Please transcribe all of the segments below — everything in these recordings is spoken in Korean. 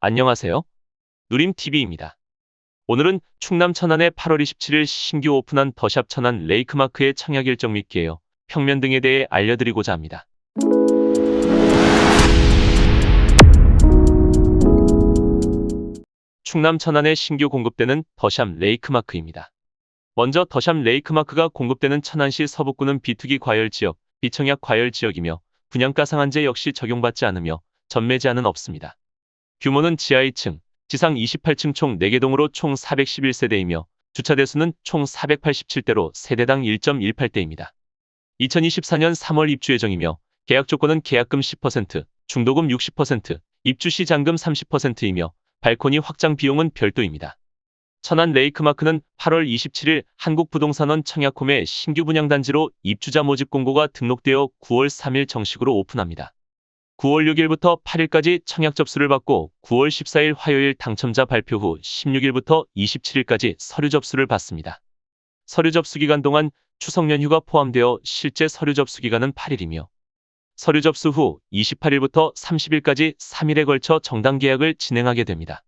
안녕하세요. 누림TV입니다. 오늘은 충남 천안에 8월 27일 신규 오픈한 더샵 천안 레이크마크의 청약 일정 및 개요, 평면 등에 대해 알려드리고자 합니다. 충남 천안에 신규 공급되는 더샵 레이크마크입니다. 먼저 더샵 레이크마크가 공급되는 천안시 서북구는 비투기 과열 지역, 비청약 과열 지역이며 분양가 상한제 역시 적용받지 않으며 전매 제한은 없습니다. 규모는 지하 2층, 지상 28층 총 4개 동으로 총 411세대이며 주차 대수는 총 487대로 세대당 1.18대입니다. 2024년 3월 입주 예정이며 계약 조건은 계약금 10%, 중도금 60%, 입주 시 잔금 30%이며 발코니 확장 비용은 별도입니다. 천안 레이크마크는 8월 27일 한국부동산원 청약홈에 신규 분양단지로 입주자 모집 공고가 등록되어 9월 3일 정식으로 오픈합니다. 9월 6일부터 8일까지 청약 접수를 받고 9월 14일 화요일 당첨자 발표 후 16일부터 27일까지 서류 접수를 받습니다. 서류 접수 기간 동안 추석 연휴가 포함되어 실제 서류 접수 기간은 8일이며 서류 접수 후 28일부터 30일까지 3일에 걸쳐 정당 계약을 진행하게 됩니다.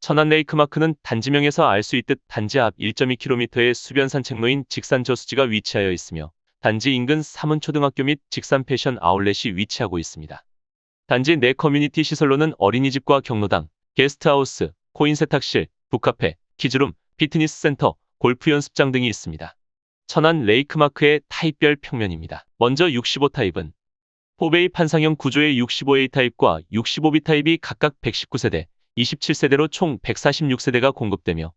천안 레이크마크는 단지명에서 알 수 있듯 단지 앞 1.2km의 수변 산책로인 직산 저수지가 위치하여 있으며 단지 인근 삼은초등학교 및 직산 패션 아울렛이 위치하고 있습니다. 단지 내 커뮤니티 시설로는 어린이집과 경로당, 게스트하우스, 코인 세탁실, 북카페, 키즈룸, 피트니스 센터, 골프 연습장 등이 있습니다. 천안 레이크마크의 타입별 평면입니다. 먼저 65 타입은 포베이 판상형 구조의 65A 타입과 65B 타입이 각각 119세대, 27세대로 총 146세대가 공급되며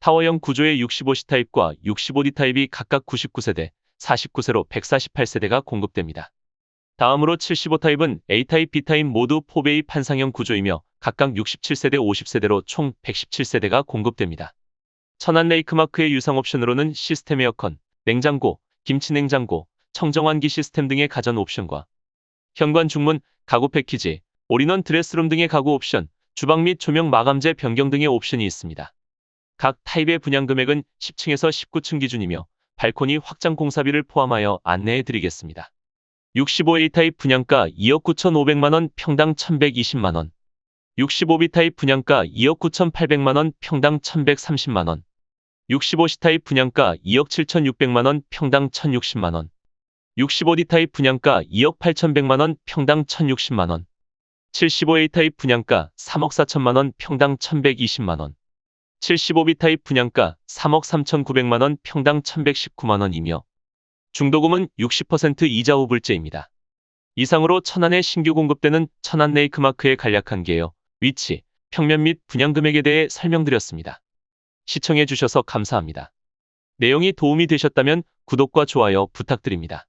타워형 구조의 65C 타입과 65D 타입이 각각 99세대, 49세로 148세대가 공급됩니다. 다음으로 75 타입은 A 타입, B 타입 모두 포베이 판상형 구조이며 각각 67세대, 50세대로 총 117세대가 공급됩니다. 천안 레이크마크의 유상 옵션으로는 시스템 에어컨, 냉장고, 김치냉장고, 청정환기 시스템 등의 가전 옵션과 현관 중문, 가구 패키지, 올인원 드레스룸 등의 가구 옵션, 주방 및 조명 마감재 변경 등의 옵션이 있습니다. 각 타입의 분양 금액은 10층에서 19층 기준이며 발코니 확장 공사비를 포함하여 안내해 드리겠습니다. 65A 타입 분양가 2억 9,500만원 평당 1,120만원. 65B 타입 분양가 2억 9,800만원 평당 1,130만원. 65C 타입 분양가 2억 7,600만원 평당 1,060만원. 65D 타입 분양가 2억 8,100만원 평당 1,060만원. 75A 타입 분양가 3억 4천만원 평당 1,120만원. 75B 타입 분양가 3억 3,900만원 평당 1,119만원이며 중도금은 60% 이자 후불제입니다. 이상으로 천안에 신규 공급되는 천안 레이크마크의 간략한 개요, 위치, 평면 및 분양 금액에 대해 설명드렸습니다. 시청해 주셔서 감사합니다. 내용이 도움이 되셨다면 구독과 좋아요 부탁드립니다.